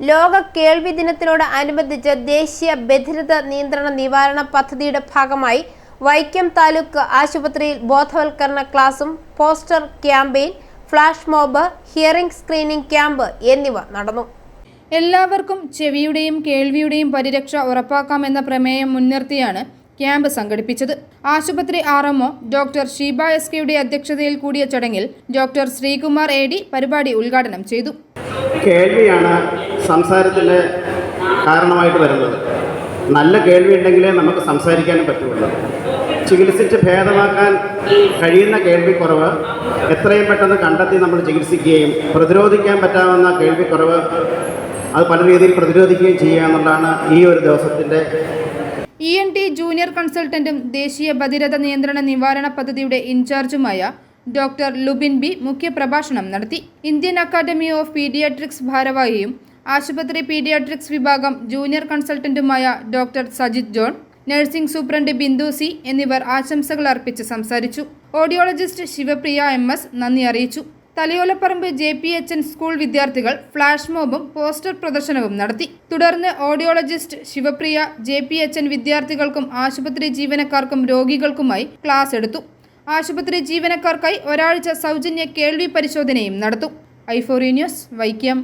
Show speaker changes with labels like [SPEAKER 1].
[SPEAKER 1] ലോക കേൾവി ദിനത്തിനോട് അനുബന്ധിച്ച് ദേശീയ ബധിരത നിയന്ത്രണ നിവാരണ പദ്ധതിയുടെ ഭാഗമായി വൈക്കം താലൂക്ക് ആശുപത്രിയിൽ ബോധവൽക്കരണ ക്ലാസും poster campaign flash mob hearing screening camp എന്നിവ നടന്നു.
[SPEAKER 2] എല്ലാവർക്കും ചെവിയുടെയും കേൾവിയുടെയും പരിരക്ഷ ഉറപ്പാക്കാമെന്ന പ്രമേയം മുൻനിർത്തിയാണ് ക്യാമ്പ് സംഘടിപ്പിച്ചത്. ആശുപത്രി R MO doctor Sheeba S കെയുടെ അധ്യക്ഷതയിൽ കൂടിയ ചടങ്ങിൽ ഡോക്ടർ ശ്രീകുമാർ എ ഡി പരിപാടി ഉദ്ഘാടനം ചെയ്തു.
[SPEAKER 3] കേൾവിയാണ് സംസാരത്തിന്റെ കാരണമായിട്ട് വരുന്നത്. നല്ല കേൾവി ഉണ്ടെങ്കിലേ നമുക്ക് സംസാരിക്കാനും പറ്റുള്ളൂ. ചികിത്സിച്ച് ഭേദമാക്കാൻ കഴിയുന്ന കേൾവിക്കുറവ് എത്രയും പെട്ടെന്ന് കണ്ടെത്തി നമ്മൾ ചികിത്സിക്കുകയും പ്രതിരോധിക്കാൻ പറ്റാവുന്ന കേൾവിക്കുറവ് അത് പല രീതിയിൽ പ്രതിരോധിക്കുകയും ചെയ്യുക എന്നുള്ളതാണ് ഈ ഒരു ദിവസത്തിന്റെ
[SPEAKER 2] ഇ എൻ ടി ജൂനിയർ കൺസൾട്ടന്റും ദേശീയ ബധിരത നിയന്ത്രണ നിവാരണ പദ്ധതിയുടെ ഇൻചാർജുമായ ഡോക്ടർ ലുബിൻ ബി മുഖ്യപ്രഭാഷണം നടത്തി. ഇന്ത്യൻ അക്കാദമി ഓഫ് പീഡിയാട്രിക്സ് ഭാരവാഹിയും ആശുപത്രി പീഡിയാട്രിക്സ് വിഭാഗം junior കൺസൾട്ടന്റുമായ doctor Sajith John nursing superintendent Bindu C എന്നിവർ ആശംസകൾ അർപ്പിച്ച് സംസാരിച്ചു. ഓഡിയോളജിസ്റ്റ് ശിവപ്രിയ എം എസ് നന്ദി അറിയിച്ചു. Thalayolaparambu J P H N school വിദ്യാർത്ഥികൾ ഫ്ലാഷ് മോബും പോസ്റ്റർ പ്രദർശനവും നടത്തി. തുടർന്ന് audiologist Sivapriya J P H N വിദ്യാർത്ഥികൾക്കും ആശുപത്രി ജീവനക്കാർക്കും രോഗികൾക്കുമായി ക്ലാസ് എടുത്തു. ആശുപത്രി ജീവനക്കാർക്കായി ഒരാഴ്ച സൗജന്യ കേൾവി പരിശോധനയും നടത്തും. ഐഫോറി ന്യൂസ് വൈക്കം.